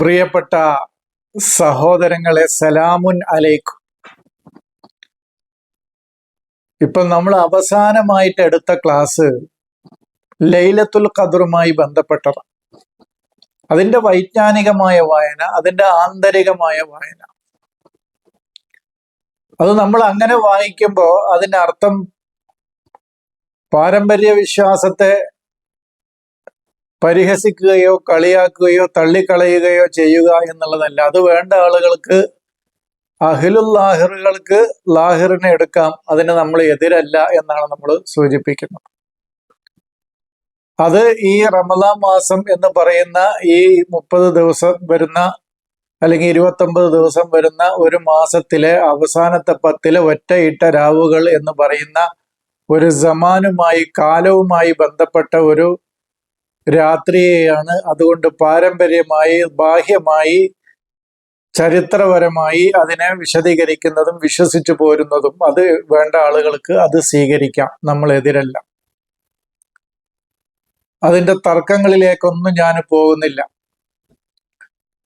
പ്രിയപ്പെട്ട സഹോദരങ്ങളെ സലാമുൻ അലൈക്കും. ഇപ്പൊ നമ്മൾ അവസാനമായിട്ട് എടുത്ത ക്ലാസ് ലൈലത്തുൽ ഖദറുമായി ബന്ധപ്പെട്ടതാണ്. അതിന്റെ വൈജ്ഞാനികമായ വായന അതിന്റെ ആന്തരികമായ വായന. അത് നമ്മൾ അങ്ങനെ വായിക്കുമ്പോൾ അതിന്റെ അർത്ഥം പാരമ്പര്യ വിശ്വാസത്തെ പരിഹസിക്കുകയോ കളിയാക്കുകയോ തള്ളിക്കളയുകയോ ചെയ്യുക എന്നുള്ളതല്ല. അത് വേണ്ട ആളുകൾക്ക് അഖിലുൽ ലാഹിറുകൾക്ക് ലാഹിറിനെ എടുക്കാം. അതിന് നമ്മൾ എതിരല്ല എന്നാണ് നമ്മൾ സൂചിപ്പിക്കുന്നത്. അത് ഈ റമദാൻ മാസം എന്ന് പറയുന്ന ഈ മുപ്പത് ദിവസം വരുന്ന അല്ലെങ്കിൽ ഇരുപത്തൊമ്പത് ദിവസം വരുന്ന ഒരു മാസത്തിലെ അവസാനത്തെ പത്തിലെ ഒറ്റയിട്ട രാവുകൾ എന്ന് പറയുന്ന ഒരു സമാനുമായി കാലവുമായി ബന്ധപ്പെട്ട ഒരു രാത്രിയെയാണ്. അതുകൊണ്ട് പാരമ്പര്യമായി ബാഹ്യമായി ചരിത്രപരമായി അതിനെ വിശദീകരിക്കുന്നതും വിശ്വസിച്ചു പോരുന്നതും അത് വേണ്ട ആളുകൾക്ക് അത് സ്വീകരിക്കാം. നമ്മൾ എതിരല്ല. അതിന്റെ തർക്കങ്ങളിലേക്കൊന്നും ഞാൻ പോകുന്നില്ല.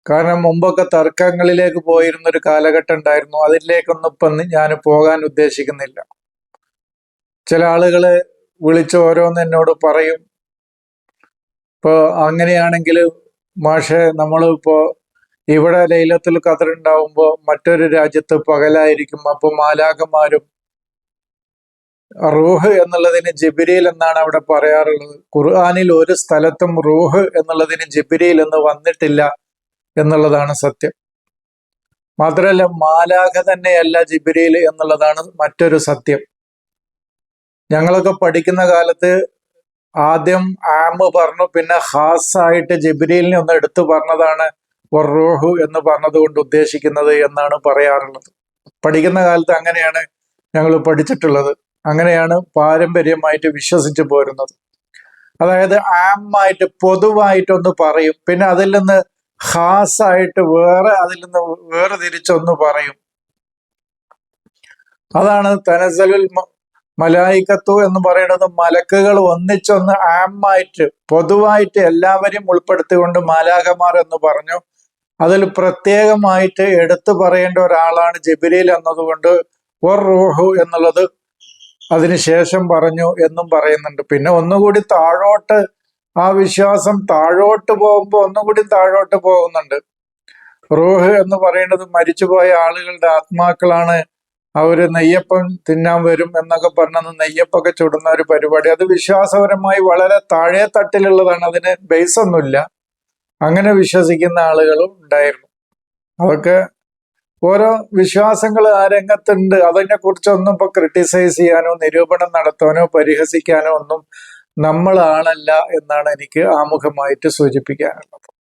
കാരണം മുമ്പൊക്കെ തർക്കങ്ങളിലേക്ക് പോയിരുന്ന ഒരു കാലഘട്ടം ഉണ്ടായിരുന്നു. അതിലേക്കൊന്നും ഇപ്പം ഞാൻ പോകാൻ ഉദ്ദേശിക്കുന്നില്ല. ചില ആളുകൾ വിളിച്ച് എന്നോട് പറയും. ഇപ്പോ അങ്ങനെയാണെങ്കിൽ മാഷെ നമ്മളിപ്പോ ഇവിടെ ലൈലത്തുൽ ഖദർ ഉണ്ടാവുമ്പോൾ മറ്റൊരു രാജ്യത്ത് പകലായിരിക്കും അപ്പൊ മാലാകന്മാരും റൂഹ് എന്നുള്ളതിന് ജിബിരിയിൽ എന്നാണ് അവിടെ പറയാറുള്ളത്. ഖുർആാനിൽ ഒരു സ്ഥലത്തും റൂഹ് എന്നുള്ളതിന് ജിബിരിയിൽ എന്ന് വന്നിട്ടില്ല എന്നുള്ളതാണ് സത്യം. മാത്രമല്ല മാലാഖ തന്നെയല്ല ജിബിരിയിൽ എന്നുള്ളതാണ് മറ്റൊരു സത്യം. ഞങ്ങളൊക്കെ പഠിക്കുന്ന കാലത്ത് ആദ്യം ആമ് പറഞ്ഞു പിന്നെ ഹാസ് ആയിട്ട് ജിബ്രീലിനെ ഒന്ന് എടുത്തു പറഞ്ഞതാണ് വറോഹു എന്ന് പറഞ്ഞതുകൊണ്ട് ഉദ്ദേശിക്കുന്നത് എന്നാണ് പറയാറുള്ളത്. പഠിക്കുന്ന കാലത്ത് അങ്ങനെയാണ് ഞങ്ങൾ പഠിച്ചിട്ടുള്ളത്. അങ്ങനെയാണ് പാരമ്പര്യമായിട്ട് വിശ്വസിച്ചു പോരുന്നത്. അതായത് ആമായിട്ട് പൊതുവായിട്ടൊന്ന് പറയും പിന്നെ അതിൽ നിന്ന് ഹാസായിട്ട് വേറെ അതിൽ നിന്ന് വേറെ തിരിച്ചൊന്ന് പറയും. അതാണ് തനസലുൽ മലായിക്കത്തു എന്ന് പറയുന്നത് മലക്കുകൾ ഒന്നിച്ചൊന്ന് ആമായിട്ട് പൊതുവായിട്ട് എല്ലാവരെയും ഉൾപ്പെടുത്തിക്കൊണ്ട് മാലാഖമാർ എന്ന് പറഞ്ഞു. അതിൽ പ്രത്യേകമായിട്ട് എടുത്തു പറയേണ്ട ഒരാളാണ് ജബിരിൽ എന്നതുകൊണ്ട് ഒർ റൂഹു എന്നുള്ളത് അതിനുശേഷം പറഞ്ഞു എന്നും പറയുന്നുണ്ട്. പിന്നെ ഒന്നുകൂടി താഴോട്ട് ആ വിശ്വാസം താഴോട്ട് പോകുമ്പോൾ ഒന്നുകൂടി താഴോട്ട് പോകുന്നുണ്ട്. റൂഹ് എന്ന് പറയുന്നത് മരിച്ചുപോയ ആളുകളുടെ ആത്മാക്കളാണ് അവർ നെയ്യപ്പം തിന്നാൻ വരും എന്നൊക്കെ പറഞ്ഞത് നെയ്യപ്പൊക്കെ ചുടുന്ന ഒരു പരിപാടി. അത് വിശ്വാസപരമായി വളരെ താഴെ തട്ടിലുള്ളതാണ്. അതിന് ബേസ് ഒന്നുമില്ല. അങ്ങനെ വിശ്വസിക്കുന്ന ആളുകളും ഉണ്ടായിരുന്നു. അതൊക്കെ ഓരോ വിശ്വാസങ്ങൾ ആ രംഗത്തുണ്ട്. അതിനെ കുറിച്ചൊന്നും ഇപ്പൊ ക്രിട്ടിസൈസ് ചെയ്യാനോ നിരൂപണം നടത്താനോ പരിഹസിക്കാനോ ഒന്നും നമ്മൾ ആളല്ല എന്നാണ് എനിക്ക് ആമുഖമായിട്ട് സൂചിപ്പിക്കാനുള്ളത്.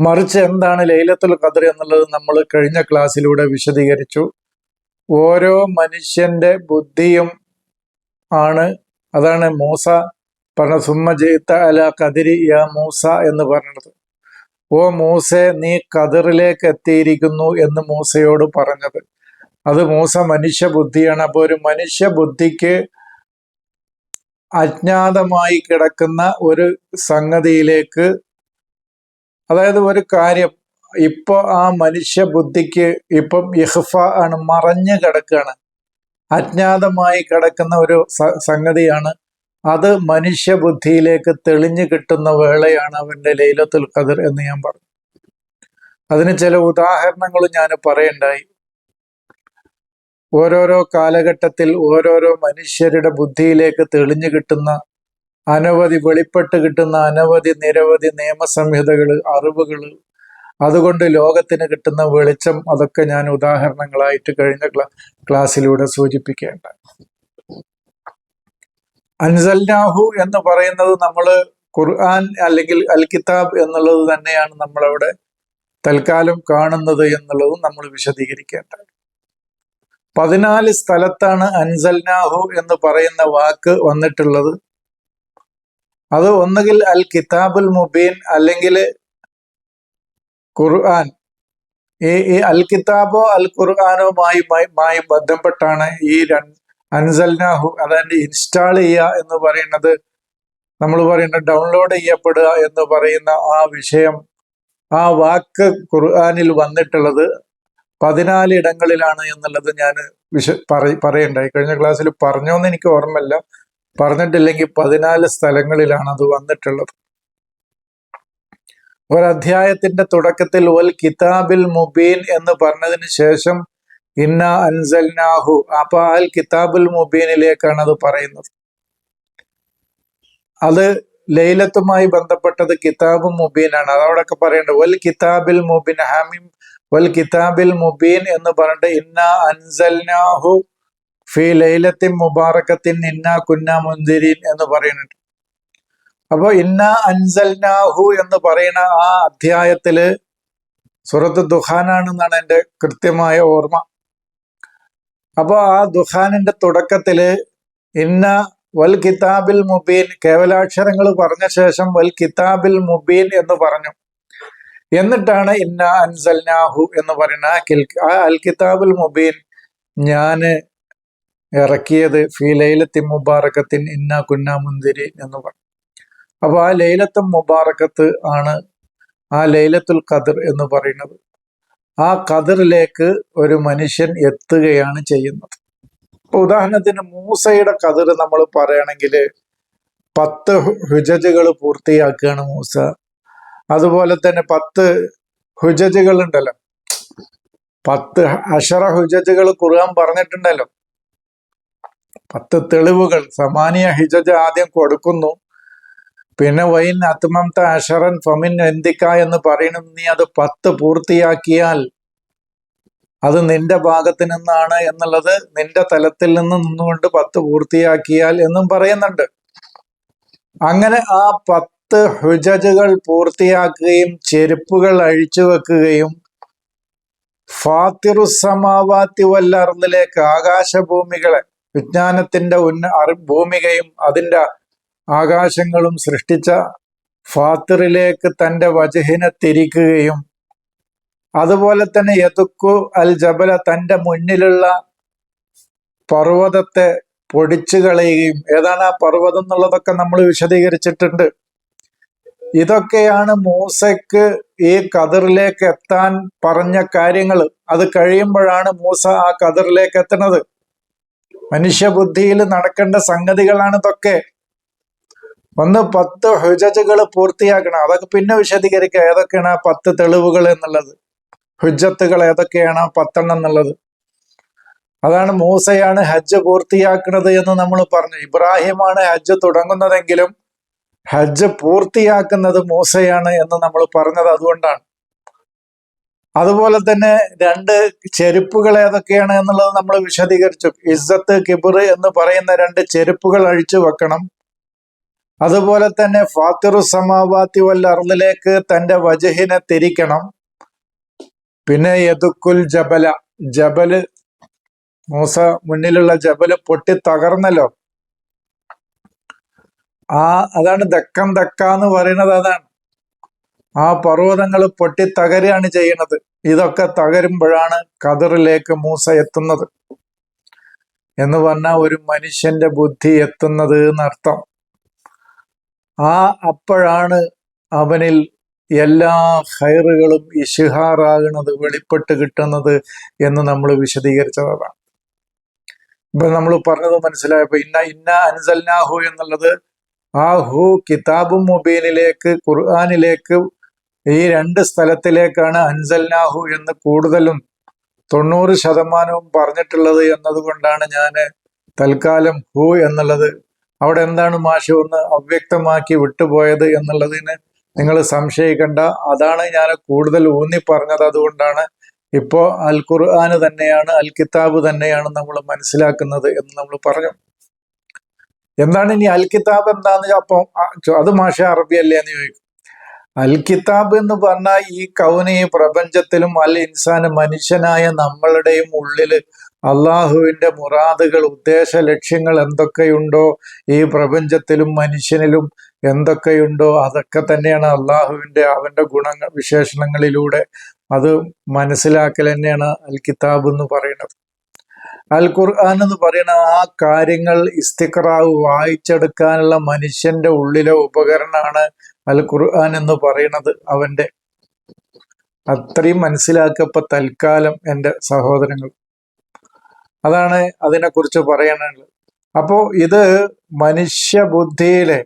മറിച്ച് എന്താണ് ലൈലത്തുൽ ഖദർ എന്നുള്ളത് നമ്മൾ കഴിഞ്ഞ ക്ലാസ്സിലൂടെ വിശദീകരിച്ചു. ഓരോ മനുഷ്യന്റെ ബുദ്ധിയും ആണ്. അതാണ് മൂസ പറഞ്ഞ സുമ്മ ജയിത്ത അല കതിരി യാ മൂസ എന്ന് പറഞ്ഞത്. ഓ മൂസെ നീ കതിറിലേക്ക് എത്തിയിരിക്കുന്നു എന്ന് മൂസയോട് പറഞ്ഞത്. അത് മൂസ മനുഷ്യ ബുദ്ധിയാണ്. അപ്പോൾ ഒരു മനുഷ്യ ബുദ്ധിക്ക് അജ്ഞാതമായി കിടക്കുന്ന ഒരു സംഗതിയിലേക്ക് അതായത് ഒരു കാര്യം ഇപ്പൊ ആ മനുഷ്യ ബുദ്ധിക്ക് ഇപ്പം ഇഹ്ഫ ആണ് മറഞ്ഞു കിടക്കുകയാണ് അജ്ഞാതമായി കിടക്കുന്ന ഒരു സംഗതിയാണ്. അത് മനുഷ്യ ബുദ്ധിയിലേക്ക് തെളിഞ്ഞു കിട്ടുന്ന വേളയാണ് അവന്റെ ലൈലത്തുൽ ഖദർ എന്ന് ഞാൻ പറഞ്ഞു. അതിന് ചില ഉദാഹരണങ്ങളും ഞാൻ പറയണ്ടായി. ഓരോരോ കാലഘട്ടത്തിൽ ഓരോരോ മനുഷ്യരുടെ ബുദ്ധിയിലേക്ക് തെളിഞ്ഞു കിട്ടുന്ന അനവധി വെളിപ്പെട്ട് കിട്ടുന്ന അനവധി നിരവധി നിയമസംഹിതകൾ അറിവുകൾ അതുകൊണ്ട് ലോകത്തിന് കിട്ടുന്ന വെളിച്ചം അതൊക്കെ ഞാൻ ഉദാഹരണങ്ങളായിട്ട് കഴിഞ്ഞ ക്ലാസ്സിലൂടെ സൂചിപ്പിക്കേണ്ട. അൻസൽനാഹു എന്ന് പറയുന്നത് നമ്മൾ ഖുർആൻ അല്ലെങ്കിൽ അൽ കിതാബ് എന്നുള്ളത് തന്നെയാണ് നമ്മളവിടെ തൽക്കാലം കാണുന്നത് എന്നുള്ളതും നമ്മൾ വിശദീകരിക്കേണ്ട. പതിനാല് സ്ഥലത്താണ് അൻസൽനാഹു എന്ന് പറയുന്ന വാക്ക് വന്നിട്ടുള്ളത്. അത് ഒന്നുകിൽ അൽ കിതാബുൽ മുബീൻ അല്ലെങ്കിൽ ഖുർആൻ. ഈ ഈ അൽ കിതാബോ അൽ ഖുർആാനോമായി ബന്ധപ്പെട്ടാണ് ഈ രണ്ട് അൻസൽനാഹു അതായത് ഇൻസ്റ്റാൾ ചെയ്യുക എന്ന് പറയുന്നത്. നമ്മൾ പറയുന്ന ഡൗൺലോഡ് ചെയ്യപ്പെടുക എന്ന് പറയുന്ന ആ വിഷയം ആ വാക്ക് ഖുർആാനിൽ വന്നിട്ടുള്ളത് പതിനാല് ഇടങ്ങളിലാണ് എന്നുള്ളത് ഞാൻ വിശ പറ പറയണ്ടായി. കഴിഞ്ഞ ക്ലാസ്സിൽ പറഞ്ഞോന്ന് എനിക്ക് ഓർമ്മയില്ല. പറഞ്ഞിട്ടില്ലെങ്കിൽ പതിനാല് സ്ഥലങ്ങളിലാണ് അത് വന്നിട്ടുള്ളത്. ഒരധ്യായത്തിന്റെ തുടക്കത്തിൽ വൽ കിതാബിൽ മുബീൻ എന്ന് പറഞ്ഞതിന് ശേഷം ഇന്ന അൻസൽനാഹു അപ്പൊ അൽ കിതാബുൽ മുബീനിലേക്കാണ് അത് പറയുന്നത്. അത് ലൈലത്തുമായി ബന്ധപ്പെട്ടത് കിതാബ് മുബീനാണ്. അതവിടെയൊക്കെ പറയേണ്ടത് വൽ കിതാബിൽ മുബീൻ ഹാമിം വൽ കിതാബിൽ മുബീൻ എന്ന് പറഞ്ഞിട്ട് ഇന്ന അൻസൽനാഹു ഫി ലൈലത്തിൻ മുബാറക്കത്തിൻ ഇന്ന കുന്ന മുന്തിരിൻ എന്ന് പറയുന്നുണ്ട്. അപ്പൊ ഇന്ന അൻസൽനാഹു എന്ന് പറയുന്ന ആ അധ്യായത്തിൽ സുഹൃത്ത് ദുഹാനാണെന്നാണ് എന്റെ കൃത്യമായ ഓർമ്മ. അപ്പൊ ആ ദുഹാനിന്റെ തുടക്കത്തിൽ ഇന്ന വൽ കിതാബിൽ മുബീൻ കേവലാക്ഷരങ്ങൾ പറഞ്ഞ ശേഷം വൽ കിതാബിൽ മുബീൻ എന്ന് പറഞ്ഞു. എന്നിട്ടാണ് ഇന്ന അൻസൽനാഹു എന്ന് പറയുന്ന ആ ആ അൽ കിതാബുൽ മുബീൻ ഞാൻ ഇറക്കിയത് ഫി ലൈലത്തി മുബാറക്കത്തിൻ ഇന്ന കുന്ന മുന്തിരി എന്ന് പറഞ്ഞു അപ്പൊ ആ ലൈലത്തും മുബാറക്കത്ത് ആണ് ആ ലൈലത്തുൽ ഖദർ എന്ന് പറയുന്നത്. ആ ഖദറിലേക്ക് ഒരു മനുഷ്യൻ എത്തുകയാണ് ചെയ്യുന്നത്. ഉദാഹരണത്തിന് മൂസയുടെ കതിർ നമ്മൾ പറയുകയാണെങ്കിൽ പത്ത് ഹുജജുകൾ പൂർത്തിയാക്കുകയാണ് മൂസ. അതുപോലെ തന്നെ പത്ത് ഹുജജുകൾ ഉണ്ടല്ലോ പത്ത് അഷറ ഹുജജുകൾ കുറുകാൻ പറഞ്ഞിട്ടുണ്ടല്ലോ. പത്ത് തെളിവുകൾ. സമാനിയ ഹിജജ ആദ്യം കൊടുക്കുന്നു. പിന്നെ വൈൻ അത്മംത അഷറൻ ഫമിൻ എന്തിക്ക എന്ന് പറയണം നീ അത് പത്ത് പൂർത്തിയാക്കിയാൽ അത് നിന്റെ ഭാഗത്ത് നിന്നാണ് എന്നുള്ളത് നിന്റെ തലത്തിൽ നിന്ന് നിന്നുകൊണ്ട് പത്ത് പൂർത്തിയാക്കിയാൽ എന്നും പറയുന്നുണ്ട്. അങ്ങനെ ആ പത്ത് ഹുജജുകൾ പൂർത്തിയാക്കുകയും ചെരുപ്പുകൾ അഴിച്ചു വെക്കുകയും ഫാത്തിറുസമാവാത്തി വല്ലറിലേക്ക് ആകാശഭൂമികളെ വിജ്ഞാനത്തിന്റെ ഉന്ന അറി ഭൂമികയും അതിന്റെ ആകാശങ്ങളും സൃഷ്ടിച്ച ഫാത്തിറിലേക്ക് തന്റെ വജഹിനെ തിരിക്കുകയും അതുപോലെ തന്നെ യതുക്കു അൽ ജബല തന്റെ മുന്നിലുള്ള പർവതത്തെ പൊടിച്ചു കളയുകയും. ഏതാണ് ആ പർവതം എന്നുള്ളതൊക്കെ നമ്മൾ വിശദീകരിച്ചിട്ടുണ്ട്. ഇതൊക്കെയാണ് മൂസയ്ക്ക് ഈ കതിറിലേക്ക് എത്താൻ പറഞ്ഞ കാര്യങ്ങൾ. അത് കഴിയുമ്പോഴാണ് മൂസ ആ കതിറിലേക്ക് എത്തുന്നത്. മനുഷ്യബുദ്ധിയിൽ നടക്കേണ്ട സംഗതികളാണ് ഇതൊക്കെ. ഒന്ന് പത്ത് ഹുജജുകൾ പൂർത്തിയാക്കണം. അതൊക്കെ പിന്നെ വിശദീകരിക്കുക ഏതൊക്കെയാണ് ആ പത്ത് തെളിവുകൾ എന്നുള്ളത്? ഹുജത്തുകൾ ഏതൊക്കെയാണ് പത്തെണ്ണം എന്നുള്ളത്? അതാണ് മൂസയാണ് ഹജ്ജ് പൂർത്തിയാക്കുന്നത് എന്ന് നമ്മൾ പറഞ്ഞു. ഇബ്രാഹിമാണ് ഹജ്ജ് തുടങ്ങുന്നതെങ്കിലും ഹജ്ജ് പൂർത്തിയാക്കുന്നത് മൂസയാണ് എന്ന് നമ്മൾ പറഞ്ഞത് അതുകൊണ്ടാണ്. അതുപോലെ തന്നെ രണ്ട് ചെരുപ്പുകൾ ഏതൊക്കെയാണ് എന്നുള്ളത് നമ്മൾ വിശദീകരിച്ചു. ഇസ്സത്ത് കിബിർ എന്ന് പറയുന്ന രണ്ട് ചെരുപ്പുകൾ അഴിച്ചു വെക്കണം. അതുപോലെ തന്നെ ഫാത്തിറു സമാവാത്തി വല്ല അർദിലേക്ക് തന്റെ വജഹിനെ തിരിക്കണം. പിന്നെ യദുക്കുൽ ജബല. ജബൽ മൂസ മുന്നിലുള്ള ജബൽ പൊട്ടി തകർന്നല്ലോ. ആ അതാണ് ദക്കം ദക്ക എന്ന് പറയുന്നത് അതാണ്. ആ പർവതങ്ങൾ പൊട്ടി തകരുകയാണ് ചെയ്യുന്നത്. ഇതൊക്കെ തകരുമ്പോഴാണ് കതിറിലേക്ക് മൂസ എത്തുന്നത്. എന്ന് പറഞ്ഞാൽ ഒരു മനുഷ്യന്റെ ബുദ്ധി എത്തുന്നത് എന്നർത്ഥം. ആ അപ്പോഴാണ് അവനിൽ എല്ലാ ഹൈറുകളും ഇഷിഹാറാകുന്നത് വെളിപ്പെട്ട് കിട്ടുന്നത് എന്ന് നമ്മൾ വിശദീകരിച്ചതാണ്. ഇപ്പൊ നമ്മൾ പറഞ്ഞത് മനസ്സിലായപ്പോ ഇന്ന ഇന്ന അൻസൽനാഹു എന്നുള്ളത് ആ ഹു കിതാബും മൊബൈലിലേക്ക് ഖുർആാനിലേക്ക് ഈ രണ്ട് സ്ഥലത്തിലേക്കാണ് അൻസൽനാഹു എന്ന് കൂടുതലും തൊണ്ണൂറ് ശതമാനവും പറഞ്ഞിട്ടുള്ളത് എന്നതുകൊണ്ടാണ് ഞാൻ തൽക്കാലം ഹു എന്നുള്ളത്. അവിടെ എന്താണ് മാഷ് ഒന്ന് അവ്യക്തമാക്കി വിട്ടുപോയത് എന്നുള്ളതിന് നിങ്ങൾ സംശയിക്കേണ്ട. അതാണ് ഞാൻ കൂടുതൽ ഊന്നി പറഞ്ഞത്. അതുകൊണ്ടാണ് ഇപ്പോ അൽ ഖുർആാന് തന്നെയാണ് അൽ കിതാബ് തന്നെയാണ് നമ്മൾ മനസ്സിലാക്കുന്നത് എന്ന് നമ്മൾ പറഞ്ഞു. എന്താണ് ഇനി അൽ കിതാബ് എന്താന്ന് അപ്പം അത് മാഷ അറബി അല്ലേ എന്ന് ചോദിക്കും. അൽ കിതാബ് എന്ന് പറഞ്ഞാൽ ഈ കൗന പ്രപഞ്ചത്തിലും അൽ ഇൻസാന് മനുഷ്യനായ നമ്മളുടെയും ഉള്ളിൽ അള്ളാഹുവിന്റെ മുറാദുകൾ ഉദ്ദേശ ലക്ഷ്യങ്ങൾ എന്തൊക്കെയുണ്ടോ ഈ പ്രപഞ്ചത്തിലും മനുഷ്യനിലും എന്തൊക്കെയുണ്ടോ അതൊക്കെ തന്നെയാണ് അള്ളാഹുവിന്റെ അവന്റെ ഗുണ വിശേഷണങ്ങളിലൂടെ അത് മനസ്സിലാക്കൽ തന്നെയാണ് അൽ കിതാബ് എന്ന് പറയുന്നത്. അൽ ഖുർആൻ എന്ന് പറയുന്ന ആ കാര്യങ്ങൾ ഇസ്തിഖറാവ് വായിച്ചെടുക്കാനുള്ള മനുഷ്യന്റെ ഉള്ളിലെ ഉപകരണമാണ് അൽ ഖുർആൻ എന്ന് പറയുന്നത് അവന്റെ അത്രയും മനസ്സിലാക്കപ്പോൾ തൽക്കാലം എന്റെ സഹോദരങ്ങൾ. അതാണ് അതിനെക്കുറിച്ച് പറയാനുള്ളത്. അപ്പോൾ ഇത് മനുഷ്യ ബുദ്ധിയിലെ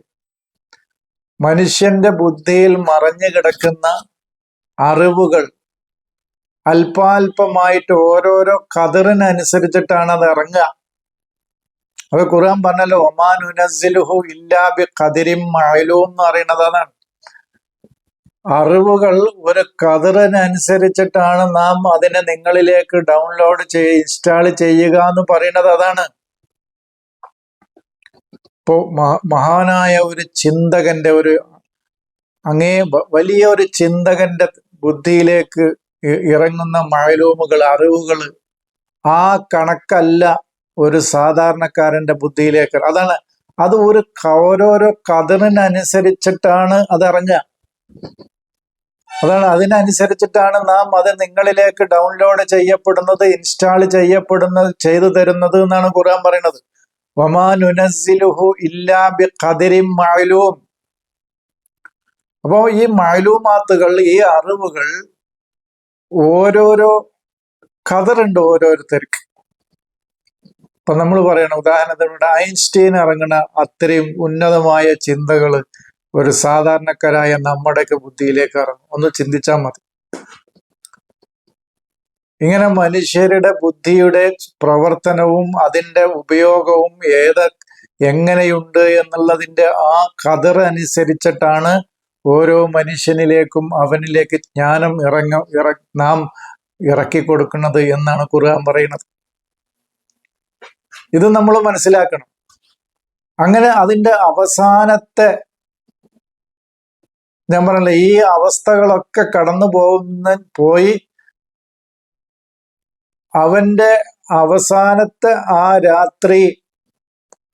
മനുഷ്യന്റെ ബുദ്ധിയിൽ മറഞ്ഞു കിടക്കുന്ന അറിവുകൾ അല്പാൽപമായിട്ട് ഓരോരോ കതിറിനനുസരിച്ചിട്ടാണ് അത് ഇറങ്ങുക. അത് ഖുർആൻ പറഞ്ഞല്ലോ ഒമാനുനസിലുഹു ഇല്ലാബി കതിരിം മഴലു എന്ന് പറയുന്നത് അതാണ് അറിവുകൾ ഒരു കതിറിനനുസരിച്ചിട്ടാണ് നാം അതിനെ നിങ്ങളിലേക്ക് ഡൗൺലോഡ് ചെയ് ഇൻസ്റ്റാൾ ചെയ്യുക എന്ന് പറയുന്നത് അതാണ്. ഇപ്പോ മഹാനായ ഒരു ചിന്തകന്റെ ഒരു അങ്ങേ വലിയ ഒരു ചിന്തകന്റെ ബുദ്ധിയിലേക്ക് ഇറങ്ങുന്ന മഴലൂമുകൾ അറിവുകൾ ആ കണക്കല്ല ഒരു സാധാരണക്കാരന്റെ ബുദ്ധിയിലേക്ക്. അതാണ് അത് ഒരു ഓരോരോ കതിറിനനുസരിച്ചിട്ടാണ് അത് അറിഞ്ഞ അതാണ് അതിനനുസരിച്ചിട്ടാണ് നാം അത് നിങ്ങളിലേക്ക് ഡൗൺലോഡ് ചെയ്യപ്പെടുന്നത് ഇൻസ്റ്റാൾ ചെയ്യപ്പെടുന്നത് ചെയ്തു തരുന്നത് എന്നാണ് ഖുർആൻ പറയുന്നത്. വമാനുനസിലുഹു ഇല്ലാബി ഖദരിം മഅലൂം. അപ്പോ ഈ മഅലൂമാത്തുകൾ ഈ അറിവുകൾ ഓരോരോ ഖദറുണ്ട് ഓരോരുത്തർക്ക്. ഇപ്പൊ നമ്മൾ പറയണം ഉദാഹരണത്തിനോട് ഐൻസ്റ്റീൻ ഇറങ്ങുന്ന അത്രയും ഉന്നതമായ ചിന്തകൾ ഒരു സാധാരണക്കാരായ നമ്മുടെയൊക്കെ ബുദ്ധിയിലേക്ക് ഇറങ്ങും. ഒന്ന് ചിന്തിച്ചാൽ മതി. ഇങ്ങനെ മനുഷ്യരുടെ ബുദ്ധിയുടെ പ്രവർത്തനവും അതിന്റെ ഉപയോഗവും ഏത് എങ്ങനെയുണ്ട് എന്നുള്ളതിന്റെ ആ കതർ അനുസരിച്ചിട്ടാണ് ഓരോ മനുഷ്യനിലേക്കും അവനിലേക്ക് ജ്ഞാനം ഇറങ്ങ ഇറ നാം ഇറക്കി കൊടുക്കുന്നത് എന്നാണ് ഖുർആൻ പറയുന്നത്. ഇത് നമ്മൾ മനസ്സിലാക്കണം. അങ്ങനെ അതിന്റെ അവസാനത്തെ ഞാൻ പറഞ്ഞില്ല ഈ അവസ്ഥകളൊക്കെ കടന്നു പോകുന്ന പോയി അവന്റെ അവസാനത്തെ ആ രാത്രി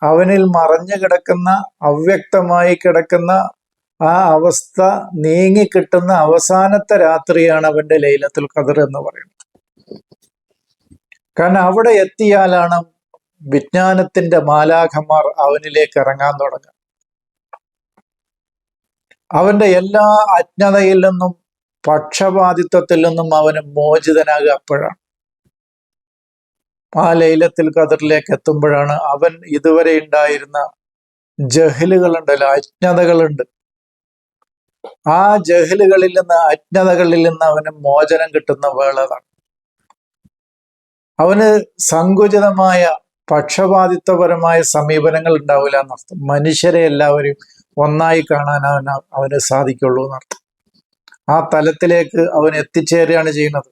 അവനിൽ മറഞ്ഞു കിടക്കുന്ന അവ്യക്തമായി കിടക്കുന്ന ആ അവസ്ഥ നീങ്ങി കിട്ടുന്ന അവസാനത്തെ രാത്രിയാണ് അവന്റെ ലൈലത്തുൽ ഖദർ എന്ന് പറയുന്നത്. കാരണം അവിടെ എത്തിയാലാണ് വിജ്ഞാനത്തിന്റെ മാലാഖമാർ അവനിലേക്ക് ഇറങ്ങാൻ തുടങ്ങുക. അവന്റെ എല്ലാ അജ്ഞതയിൽ നിന്നും പക്ഷപാതിത്വത്തിൽ നിന്നും അവന് മോചിതനാകുക അപ്പോഴാണ്. ആ ലൈലത്തിൽ കതിറിലേക്ക് എത്തുമ്പോഴാണ് അവൻ ഇതുവരെ ഉണ്ടായിരുന്ന ജഹലുകളുണ്ടല്ലോ അജ്ഞതകളുണ്ട്. ആ ജഹലുകളിൽ നിന്ന് അജ്ഞതകളിൽ നിന്ന് അവന് മോചനം കിട്ടുന്ന വേളതാണ് അവന് സങ്കുചിതമായ പക്ഷപാതിത്വപരമായ സമീപനങ്ങൾ ഉണ്ടാവില്ല എന്നർത്ഥം. മനുഷ്യരെ എല്ലാവരും ഒന്നായി കാണാൻ അവന് അവന് സാധിക്കുള്ളൂ എന്നർത്ഥം. ആ തലത്തിലേക്ക് അവൻ എത്തിച്ചേരുകയാണ് ചെയ്യുന്നത്.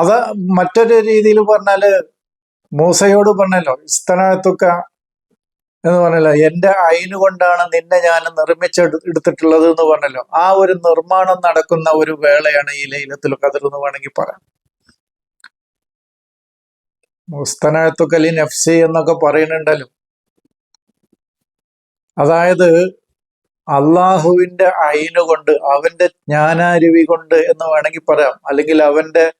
അത് മറ്റൊരു രീതിയിൽ പറഞ്ഞാൽ മൂസയോട് പറഞ്ഞല്ലോ ഇസ്തനാത്തുക്ക എന്ന് പറഞ്ഞല്ലോ എന്റെ അയിന് കൊണ്ടാണ് നിന്നെ ഞാൻ നിർമ്മിച്ചെടുത്തിട്ടുള്ളത് എന്ന് പറഞ്ഞല്ലോ. ആ ഒരു നിർമ്മാണം നടക്കുന്ന ഒരു വേളയാണ് ഈ ലൈലത്തിൽ കതിർ എന്ന് വേണമെങ്കിൽ പറയാം. മുസ്തനാത്തുക്കലി നഫ്സി എന്നൊക്കെ പറയുന്നുണ്ടല്ലോ. അതായത് അള്ളാഹുവിന്റെ അയിന് അവന്റെ ജ്ഞാനാരുവി കൊണ്ട് എന്ന് വേണമെങ്കിൽ പറയാം. അല്ലെങ്കിൽ അവന്റെ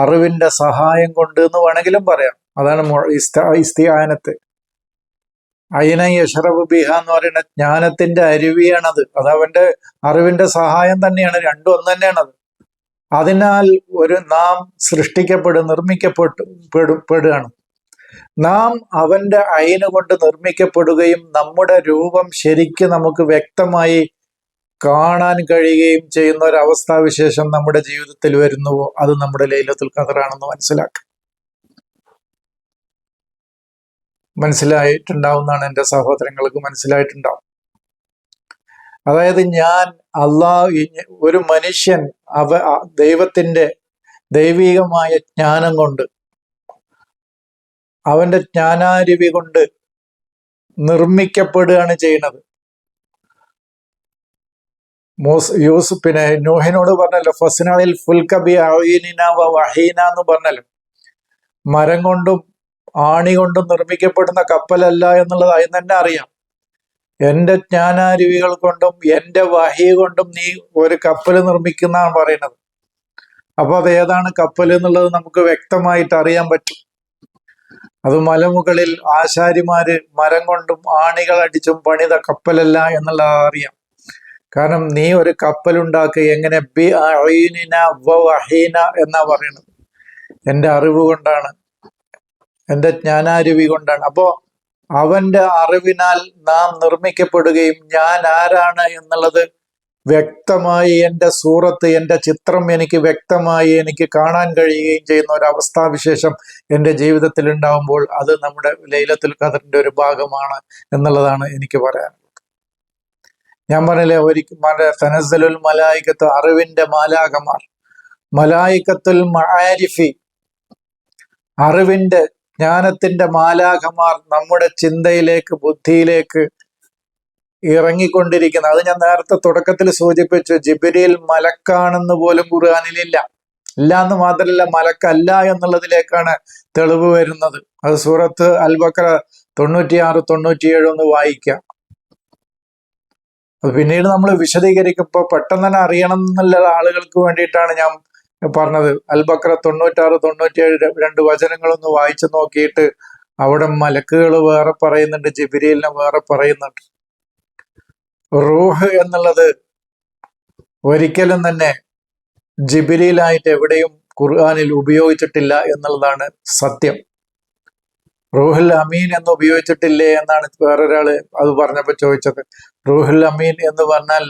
അറിവിന്റെ സഹായം കൊണ്ട് എന്ന് വേണമെങ്കിലും പറയാം. അതാണ് ഇസ്തിയാനത്ത്. അയിന യഷറബ് ബിഹ എന്ന് പറയുന്ന ജ്ഞാനത്തിന്റെ അരുവിയാണത്. അത് അവന്റെ അറിവിന്റെ സഹായം തന്നെയാണ്. രണ്ടും ഒന്ന് തന്നെയാണത്. അതിനാൽ ഒരു നാം സൃഷ്ടിക്കപ്പെടും നിർമ്മിക്കപ്പെട്ടു പെടുകയാണ്. നാം അവന്റെ അയിന് കൊണ്ട് നിർമ്മിക്കപ്പെടുകയും നമ്മുടെ രൂപം ശരിക്ക് നമുക്ക് വ്യക്തമായി കാണാൻ കഴിയുകയും ചെയ്യുന്ന ഒരു അവസ്ഥാവിശേഷം നമ്മുടെ ജീവിതത്തിൽ വരുന്നുവോ അത് നമ്മുടെ ലൈലത്തുൽ ഖദറാണെന്ന് മനസ്സിലാക്കുക മനസ്സിലായിട്ടുണ്ടാവുന്നതാണ് എന്റെ സഹോദരങ്ങൾക്ക് മനസ്സിലായിട്ടുണ്ടാവും അതായത് ഞാൻ അള്ളാഹ് ഒരു മനുഷ്യൻ അവ ദൈവത്തിന്റെ ദൈവികമായ ജ്ഞാനം കൊണ്ട് അവന്റെ ജ്ഞാനാരുവി കൊണ്ട് നിർമ്മിക്കപ്പെടുകയാണ് ചെയ്യുന്നത്. മൂസ് യൂസ് പിന്നെ നൂഹിനോട് പറഞ്ഞല്ലോ ഫസ്നാളിൽ ഫുൽക്കബി അഴീന വഹീന എന്ന് പറഞ്ഞല്ലോ. മരം കൊണ്ടും ആണി കൊണ്ടും നിർമ്മിക്കപ്പെടുന്ന കപ്പലല്ല എന്നുള്ളത് അതിന് തന്നെ അറിയാം. എന്റെ ജ്ഞാനാരുവികൾ കൊണ്ടും എന്റെ വഹി കൊണ്ടും നീ ഒരു കപ്പൽ നിർമ്മിക്കുന്നതാണ് പറയുന്നത്. അപ്പൊ അത് ഏതാണ് കപ്പൽ എന്നുള്ളത് നമുക്ക് വ്യക്തമായിട്ട് അറിയാൻ പറ്റും. അത് മലമുകളിൽ ആശാരിമാര് മരം കൊണ്ടും ആണികൾ അടിച്ചും പണിത കപ്പലല്ല എന്നുള്ളത് അറിയാം. കാരണം നീ ഒരു കപ്പലുണ്ടാക്കി എങ്ങനെ ബി അഈനിന വ വഹീന എന്നാ പറയുന്നത്. എന്റെ അറിവ് കൊണ്ടാണ്. എന്റെ ജ്ഞാനാരുവി കൊണ്ടാണ്. അപ്പോ അവന്റെ അറിവിനാൽ നാം നിർമ്മിക്കപ്പെടുകയും ഞാൻ ആരാണ് എന്നുള്ളത് വ്യക്തമായി എന്റെ സൂറത്ത് എന്റെ ചിത്രം എനിക്ക് വ്യക്തമായി എനിക്ക് കാണാൻ കഴിയുകയും ചെയ്യുന്ന ഒരു അവസ്ഥാവിശേഷം എന്റെ ജീവിതത്തിൽ ഉണ്ടാകുമ്പോൾ അത് നമ്മുടെ ലൈലത്തുൽ കഥറിന്റെ ഒരു ഭാഗമാണ് എന്നുള്ളതാണ് എനിക്ക് പറയാനുള്ളത്. ഞാൻ പറഞ്ഞില്ലേ ഒരിക്കൽ ഫനസലുൽ മലായിക്കത്ത് അറിവിന്റെ മാലാകമാർ മലായിക്കത്തുൽ മആരിഫി അറിവിന്റെ ജ്ഞാനത്തിന്റെ മാലാഖമാർ നമ്മുടെ ചിന്തയിലേക്ക് ബുദ്ധിയിലേക്ക് ഇറങ്ങിക്കൊണ്ടിരിക്കുന്നത്. അത് ഞാൻ നേരത്തെ തുടക്കത്തിൽ സൂചിപ്പിച്ചു ജിബിരിയിൽ മലക്കാണെന്ന് പോലും ഖുർആാനിലില്ല. ഇല്ല എന്ന് മാത്രമല്ല മലക്കല്ല എന്നുള്ളതിലേക്കാണ് തെളിവ് വരുന്നത്. അത് സൂറത്ത് അൽബക്കറ തൊണ്ണൂറ്റിയാറ് തൊണ്ണൂറ്റിയേഴ് ഒന്ന് വായിക്കാം പിന്നീട് നമ്മൾ വിശദീകരിക്കുമ്പോൾ പെട്ടെന്ന് തന്നെ അറിയണം എന്നുള്ള ആളുകൾക്ക് വേണ്ടിയിട്ടാണ് ഞാൻ പറഞ്ഞത്. അൽബക്ര തൊണ്ണൂറ്റാറ് തൊണ്ണൂറ്റിയേഴ് രണ്ട് വചനങ്ങളൊന്ന് വായിച്ചു നോക്കിയിട്ട് അവിടെ മലക്കുകൾ വേറെ പറയുന്നുണ്ട് ജബിരിയലിനെ വേറെ പറയുന്നുണ്ട്. റൂഹ് എന്നുള്ളത് ഒരിക്കലും തന്നെ ജിബിരിയിലായിട്ട് എവിടെയും ഖുർആാനിൽ ഉപയോഗിച്ചിട്ടില്ല എന്നുള്ളതാണ് സത്യം. റൂഹുൽ അമീൻ എന്ന് ഉപയോഗിച്ചിട്ടില്ലേ എന്നാണ് വേറൊരാൾ അത് പറഞ്ഞപ്പോൾ ചോദിച്ചത്. റൂഹുൽ അമീൻ എന്ന് പറഞ്ഞാൽ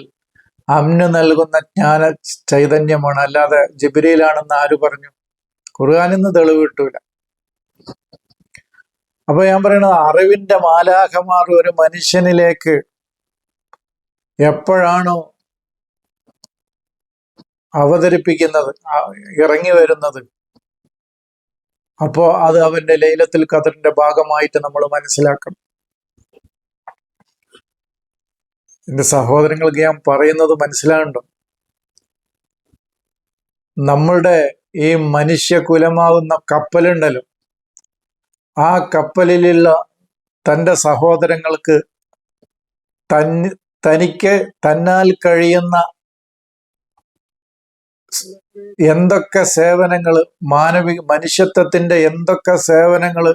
അമ്ന് നൽകുന്ന ജ്ഞാന ചൈതന്യമാണ്. അല്ലാതെ ജബിരയിലാണെന്ന് ആര് പറഞ്ഞു? ഖുർആാനിന്ന് തെളിവ് കിട്ടൂല. അപ്പൊ ഞാൻ പറയുന്നത് അറിവിന്റെ മാലാഖമാർ ഒരു മനുഷ്യനിലേക്ക് എപ്പോഴാണോ അവതരിപ്പിക്കുന്നത് ഇറങ്ങി വരുന്നത് അപ്പോ അത് അവന്റെ ലൈലത്തിൽ കതിറിന്റെ ഭാഗമായിട്ട് നമ്മൾ മനസ്സിലാക്കണം. എന്റെ സഹോദരങ്ങൾക്ക് ഞാൻ പറയുന്നത് മനസ്സിലാകണ്ടോ നമ്മളുടെ ഈ മനുഷ്യകുലമാവുന്ന കപ്പലുണ്ടല്ലോ. ആ കപ്പലിലുള്ള തന്റെ സഹോദരങ്ങൾക്ക് തന് തനിക്ക് തന്നാൽ കഴിയുന്ന എന്തൊക്കെ സേവനങ്ങൾ മാനവിക മനുഷ്യത്വത്തിന്റെ എന്തൊക്കെ സേവനങ്ങൾ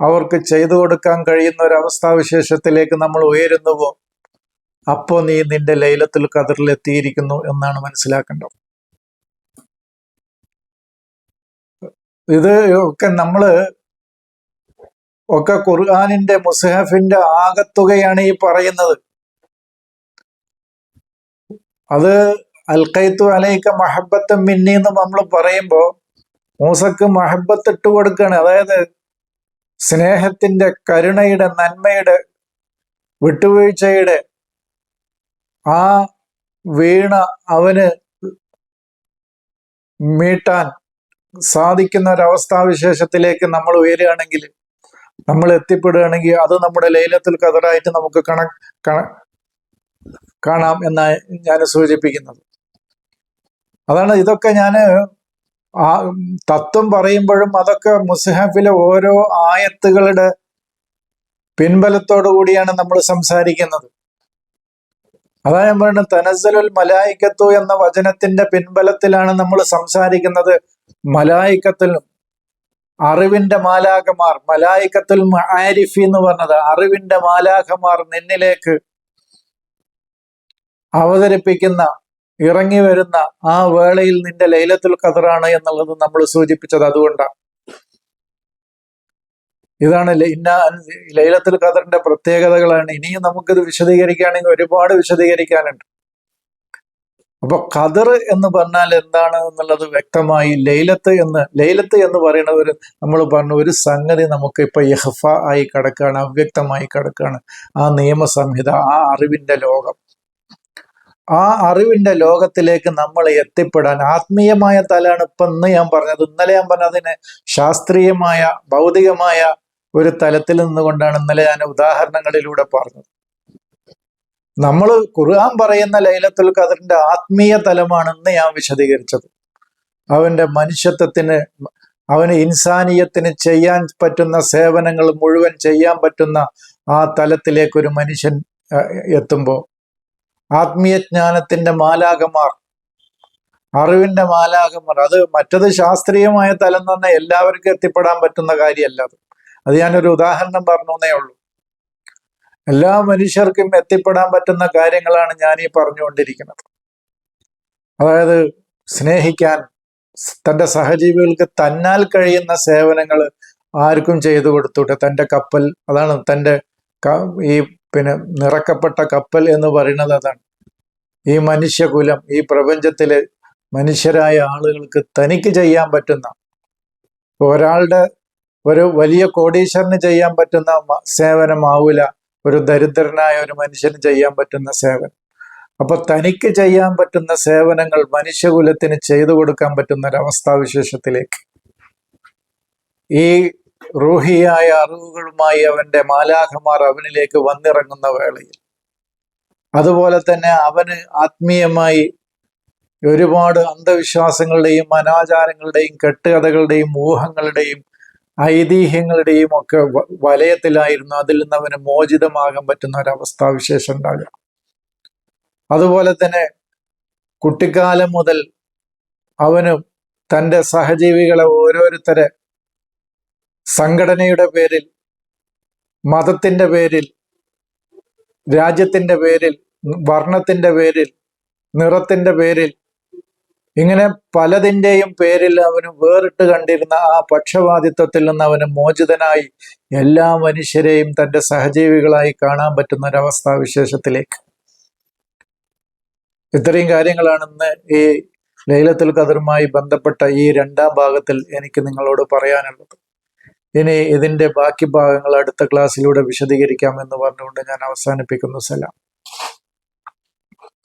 അവർക്ക് ചെയ്തു കൊടുക്കാൻ കഴിയുന്ന ഒരു അവസ്ഥാവിശേഷത്തിലേക്ക് നമ്മൾ ഉയരുന്നുവോ? അപ്പോ നീ നിന്റെ ലൈലത്തിൽ കതിറിൽ എത്തിയിരിക്കുന്നു എന്നാണ് മനസ്സിലാക്കേണ്ടത്. ഇത് ഒക്കെ നമ്മൾ ഒക്കെ ഖുർആാനിന്റെ മുസഹഫിന്റെ ആകത്തുകയാണ് ഈ പറയുന്നത്. അത് അൽക്കൈത്തു അലൈക്ക മഹബത്ത് മിന്നി എന്ന് നമ്മൾ പറയുമ്പോൾ മൂസക്ക് മഹബത്ത് ഇട്ട് കൊടുക്കുകയാണ് അതായത് സ്നേഹത്തിന്റെ കരുണയുടെ നന്മയുടെ വിട്ടുവീഴ്ചയുടെ ആ വീണ അവന് മീട്ടാൻ സാധിക്കുന്ന ഒരവസ്ഥാവിശേഷത്തിലേക്ക് നമ്മൾ ഉയരുകയാണെങ്കിൽ നമ്മൾ എത്തിപ്പെടുകയാണെങ്കിൽ അത് നമ്മുടെ ലൈലത്തിൽ കതറായിട്ട് നമുക്ക് കണ കാണാം എന്നാണ് ഞാൻ സൂചിപ്പിക്കുന്നത്. അതാണ് ഇതൊക്കെ ഞാൻ ആ തത്വം പറയുമ്പോഴും അതൊക്കെ മുസ്ഹാഫിലെ ഓരോ ആയത്തുകളുടെ പിൻബലത്തോടു കൂടിയാണ് നമ്മൾ സംസാരിക്കുന്നത്. അതാ ഞാൻ പറയുന്നത് തനസലുൽ മലായിക്കത്തു എന്ന വചനത്തിന്റെ പിൻബലത്തിലാണ് നമ്മൾ സംസാരിക്കുന്നത്. മലായിക്കത്തിൽ അറിവിന്റെ മാലാഖമാർ മലായിക്കത്തുൽ ആരിഫി എന്ന് പറഞ്ഞത് അറിവിന്റെ മാലാഖമാർ നിന്നിലേക്ക് അവതരിപ്പിക്കുന്ന ഇറങ്ങി വരുന്ന ആ വേളയിൽ നിന്റെ ലൈലത്തുൽ ഖദറാണ് എന്നുള്ളത് നമ്മൾ സൂചിപ്പിച്ചത് അതുകൊണ്ടാണ്. ഇതാണ് ഇന്ന ലൈലത്തുൽ ഖദറിന്റെ പ്രത്യേകതകളാണ്. ഇനിയും നമുക്കിത് വിശദീകരിക്കുകയാണെങ്കിൽ ഒരുപാട് വിശദീകരിക്കാനുണ്ട്. അപ്പൊ ഖദർ എന്ന് പറഞ്ഞാൽ എന്താണ് എന്നുള്ളത് വ്യക്തമായി ലൈലത്ത് എന്ന് ലൈലത്ത് എന്ന് പറയുന്ന ഒരു നമ്മൾ പറഞ്ഞ ഒരു സംഗതി നമുക്ക് ഇപ്പൊ യഹഫ ആയി കിടക്കുകയാണ് അവ്യക്തമായി കിടക്കുകയാണ്. ആ നിയമസംഹിത ആ അറിവിന്റെ ലോകം. ആ അറിവിന്റെ ലോകത്തിലേക്ക് നമ്മൾ എത്തിപ്പെടാൻ ആത്മീയമായ തലാണ് ഇപ്പൊ ഇന്ന് ഞാൻ പറഞ്ഞത്. ഇന്നലെ ഞാൻ പറഞ്ഞതിന് ശാസ്ത്രീയമായ ഭൗതികമായ ഒരു തലത്തിൽ നിന്നുകൊണ്ടാണ് ഇന്നലെ ഞാൻ ഉദാഹരണങ്ങളിലൂടെ പറഞ്ഞത്. നമ്മൾ ഖുർആൻ പറയുന്ന ലൈലത്തുൽ ഖദറിന്റെ ആത്മീയ തലമാണെന്ന് ഞാൻ വിശദീകരിച്ചത്. അവന്റെ മനുഷ്യത്വത്തിന് അവന് ഇൻസാനിയത്തിന് ചെയ്യാൻ പറ്റുന്ന സേവനങ്ങൾ മുഴുവൻ ചെയ്യാൻ പറ്റുന്ന ആ തലത്തിലേക്ക് ഒരു മനുഷ്യൻ എത്തുമ്പോൾ ആത്മീയജ്ഞാനത്തിന്റെ മാലാകമാർ അറിവിന്റെ മാലാകമാർ അത് മറ്റത് ശാസ്ത്രീയമായ തലം തന്നെ എല്ലാവർക്കും എത്തിപ്പെടാൻ പറ്റുന്ന കാര്യമല്ല അത്. അത് ഞാനൊരു ഉദാഹരണം പറഞ്ഞു ഉള്ളൂ. എല്ലാ മനുഷ്യർക്കും എത്തിപ്പെടാൻ പറ്റുന്ന കാര്യങ്ങളാണ് ഞാൻ ഈ പറഞ്ഞുകൊണ്ടിരിക്കുന്നത്. അതായത് സ്നേഹിക്കാൻ തന്റെ സഹജീവികൾക്ക് തന്നാൽ കഴിയുന്ന സേവനങ്ങൾ ആർക്കും ചെയ്തു കൊടുത്തൂട്ടെ തന്റെ കപ്പൽ അതാണ് തന്റെ ഈ പിന്നെ നിറക്കപ്പെട്ട കപ്പൽ എന്ന് പറയുന്നത് അതാണ്. ഈ മനുഷ്യകുലം ഈ പ്രപഞ്ചത്തിലെ മനുഷ്യരായ ആളുകൾക്ക് തനിക്ക് ചെയ്യാൻ പറ്റുന്ന ഒരാളുടെ ഒരു വലിയ കോടീശ്വരന് ചെയ്യാൻ പറ്റുന്ന സേവനമാവില്ല ഒരു ദരിദ്രനായ ഒരു മനുഷ്യന് ചെയ്യാൻ പറ്റുന്ന സേവനം. അപ്പൊ തനിക്ക് ചെയ്യാൻ പറ്റുന്ന സേവനങ്ങൾ മനുഷ്യകുലത്തിന് ചെയ്തു കൊടുക്കാൻ പറ്റുന്ന ഒരവസ്ഥാവിശേഷത്തിലേക്ക് ഈ റൂഹിയായ അറിവുകളുമായി അവന്റെ മാലാഖമാർ അവനിലേക്ക് വന്നിറങ്ങുന്ന വേളയിൽ. അതുപോലെ തന്നെ അവന് ആത്മീയമായി ഒരുപാട് അന്ധവിശ്വാസങ്ങളുടെയും അനാചാരങ്ങളുടെയും കെട്ടുകഥകളുടെയും ഊഹങ്ങളുടെയും ഐതിഹ്യങ്ങളുടെയും ഒക്കെ വലയത്തിലായിരുന്നു അതിൽ നിന്ന് അവന് മോചിതമാകാൻ പറ്റുന്ന ഒരവസ്ഥാവിശേഷം ഉണ്ടാകുക. അതുപോലെ തന്നെ കുട്ടിക്കാലം മുതൽ അവനും തന്റെ സഹജീവികളെ ഓരോരുത്തരെ സംഘടനയുടെ പേരിൽ മതത്തിന്റെ പേരിൽ രാജ്യത്തിന്റെ പേരിൽ വർണത്തിന്റെ പേരിൽ നിറത്തിന്റെ പേരിൽ ഇങ്ങനെ പലതിന്റെയും പേരിൽ അവന് വേറിട്ട് കണ്ടിരുന്ന ആ പക്ഷവാദിത്വത്തിൽ നിന്ന് അവന് മോചിതനായി എല്ലാ മനുഷ്യരെയും തന്റെ സഹജീവികളായി കാണാൻ പറ്റുന്ന ഒരവസ്ഥാ വിശേഷത്തിലേക്ക്. ഇത്രയും കാര്യങ്ങളാണ് ഇന്ന് ഈ ലൈലത്തുൽ ഖദറുമായി ബന്ധപ്പെട്ട ഈ രണ്ടാം ഭാഗത്തിൽ എനിക്ക് നിങ്ങളോട് പറയാനുള്ളത്. ഇനി ഇതിന്റെ ബാക്കി ഭാഗങ്ങൾ അടുത്ത ക്ലാസ്സിലൂടെ വിശദീകരിക്കാമെന്ന് പറഞ്ഞുകൊണ്ട് ഞാൻ അവസാനിപ്പിക്കുന്നു. സലാം.